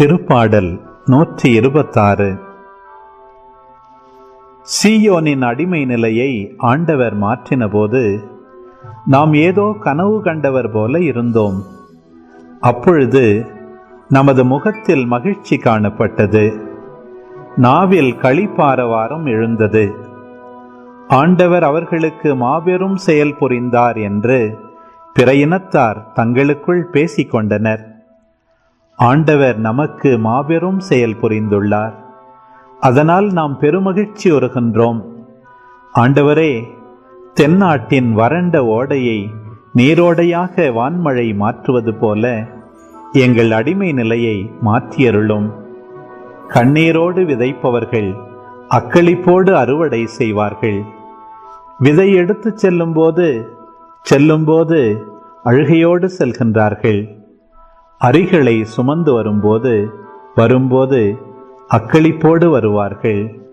திருப்பாடல் நூற்றி இருபத்தாறு. சீயோனின் அடிமை நிலையை ஆண்டவர் மாற்றினபோது நாம் ஏதோ கனவு கண்டவர் போல இருந்தோம். அப்பொழுது நமது முகத்தில் மகிழ்ச்சி காணப்பட்டது. நாவில் களிப்பாரவாரம் எழுந்தது. ஆண்டவர் அவர்களுக்கு மாபெரும் செயல் புரிந்தார் என்று பிற இனத்தார் தங்களுக்குள் பேசிக் கொண்டனர் ஆண்டவர் நமக்கு மாபெரும் செயல் புரிந்துள்ளார். அதனால் நாம் பெருமகிழ்ச்சி வருகின்றோம் ஆண்டவரே தென்னாட்டின் வறண்ட ஓடையை நீரோடையாக வான்மழை மாற்றுவது போல எங்கள் அடிமை நிலையை மாற்றியருளும். கண்ணீரோடு விதைப்பவர்கள் அக்களிப்போடு அறுவடை செய்வார்கள். விதை எடுத்துச் செல்லும்போது செல்லும்போது அழுகையோடு செல்கின்றார்கள். அரிகளை சுமந்து வரும்போது வரும்போது அக்களிப்போடு வருவார்கள்.